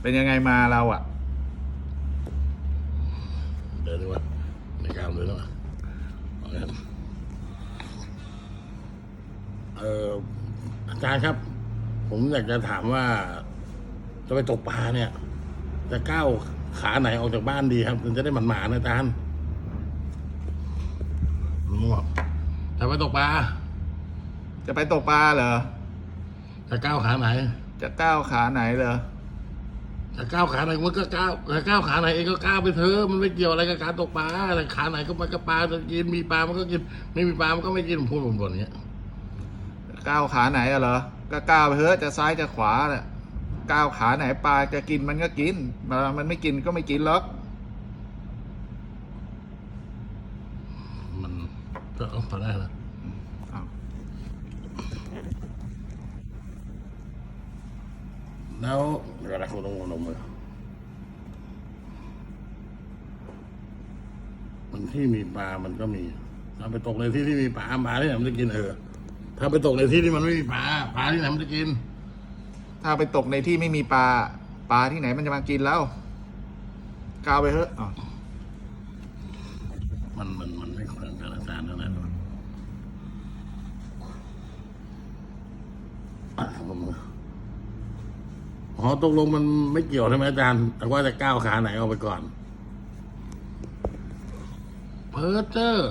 เป็นยังไงมาเราอะ เดินดีกว่าในการเลยนะเอาละครับเอออาจารย์ครับ ผมอยากจะถามว่า จะไปตกปลาเนี่ย จะก้าวขาไหนออกจากบ้านดีครับถึงจะได้หมันหมานะอาจารย์มั่วจะไปตกปลาจะไปตกปลาเหรอจะก้าวขาไหน จะก้าวขาไหนเหรอ จะก้าวขาไหนมันก็ก้าวจะก้าวขาไหนเองก็ก้าวไปเถอะมันไม่เกี่ยวอะไรกับการตกปลาอะไรขาไหนก็มันก็ปลาจะกินมีปลามันก็กิน ไม่มีปลามันก็ไม่กินผมพูดผมบ่นอย่างเงี้ยก้าวขาไหนอะเหรอก็ก้าวไปเถอะจะซ้ายจะขวาแหละก้าวขาไหนปลาจะกินมันก็กินมันมันไม่กินก็ไม่กินหรอกมันก็เอาพอได้แล้วอ้าว แล้วเดี๋ยวอะไรคุณต้องลงมือมันที่มีปลา มันก็มี ถ้าไปตกในที่ที่มีปลาปลาที่ไหนมันจะกินเออ ถ้าไปตกในที่ที่มันไม่มีปลาปลาที่ไหนมันจะกิน ถ้าไปตกในที่ไม่มีปลาปลาที่ไหนมันจะมากินแล้วก้าวไปเถอะอ้าวมันมันมันไม่ควรกันอาจารย์เท่านั้นอะลงมื ออ๋อตกลงมันไม่เกี่ยวใช่ไหมอาจารย์ แต่ว่าจะก้าวขาไหนออกไปก่อน เพอร์เจอร์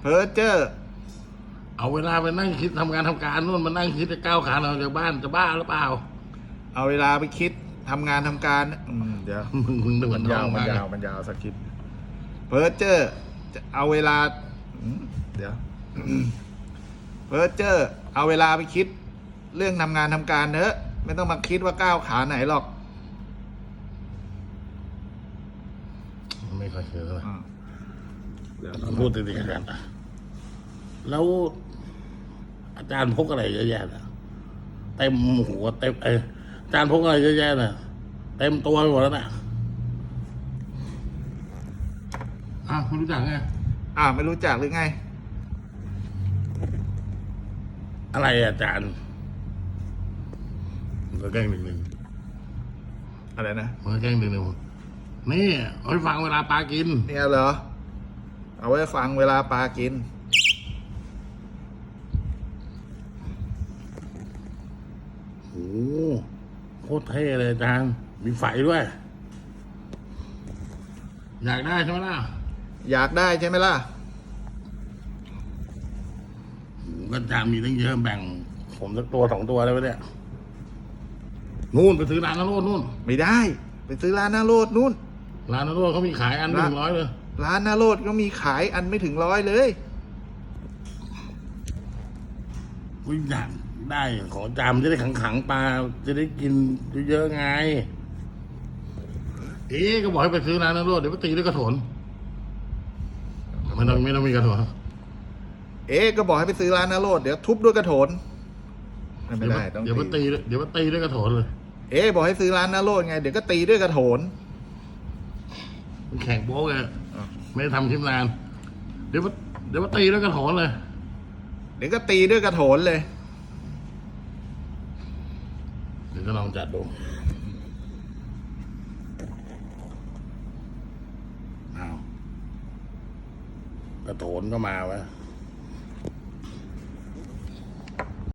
เพอเจอร์ เอาเวลาไปนั่งคิดทำงานทำการนู่นมานั่งคิดจะก้าวขาออกจากบ้านจะบ้าหรือเปล่า เอาเวลาไปคิดทำงานทำการอืมเดี๋ยวมึงมึงนึกมัว่านน้ยาอวงมันมากยาวมันยาวสคริปต์เพอเจอร์จะเอาเวลาอืมเดี๋ยวเพอเจอร์ เอาเวลาไปคิด เรื่องทำงานทำการเนอะ ไม่ต้องมาคิดว่าก้าวขาไหนหรอก ไม่ค่อยเชื่อเท่าไหร่อ่าเดี๋ยวพูดติดๆกันนะแล้วอาจารย์พกอะไรเยอะแยะนะเต็มหัวเต็มเอออาจารย์พกอะไรเยอะแยะนะเต็มตัวไปหมดแล้วนะอ้าวคุณรู้จักไงอ่าไม่รู้จักหรือไง อะไรอะอาจารย์ มันก็แกล้งหนึ่งหนึ่งอะไรนะมันก็แกล้งหนึ่งหนึ่งนี่เอาไปฟังเวลาปลากิน เนี่ยเหรอ เอาไว้ฟังเวลาปลากิน โอ้โหโคตรเท่เลยอาจารย์มีไฟด้วย อยากได้ใช่ไหมล่ะอยากได้ใช่ไหมล่ะโอ้โหก็อาจารย์มีตั้งเยอะแบ่ง ผมสักตัวสองตัวได้ไหมเนี่ย นู่นไปซื้อร้านนโรดนู่นไม่ได้ ไปซื้อร้านนาโรดนู่น ร้านนโรดเขามีขายอันหนึ่งร้อยเลย ร้านนาโรดก็มีขายอันไม่ถึงร้อยเลยกูอยากได้ของอาจารย์มันจะได้ขังๆปลาจะได้กินเยอะๆไง เอ๊ะก็บอกให้ไปซื้อร้านนโรดเดี๋ยวไปตีด้วยกระโถนไม่ต้องไม่ต้องมีกระโถนเอ๊ะก็บอกให้ไปซื้อร้านนาโรดเดี๋ยวทุบด้วยกระโถนไม่ได้ต้องเดี๋ยวมาตีตีด้วยเดี๋ยวมาตีด้วยกระโถนเลย เอ๊ะบอกให้ซื้อร้านนาโรดไง เดี๋ยวก็ตีด้วยกระโถนมันแข่งโป๊กเลยอะไม่ได้ทำคลิปนาน เดี๋ยวมาเดี๋ยวมาตีด้วยกระโถนเลย เดี๋ยวก็ตีด้วยกระโถนเลย เดี๋ยวก็ลองจัดดูเอากระโถนก็มาวะ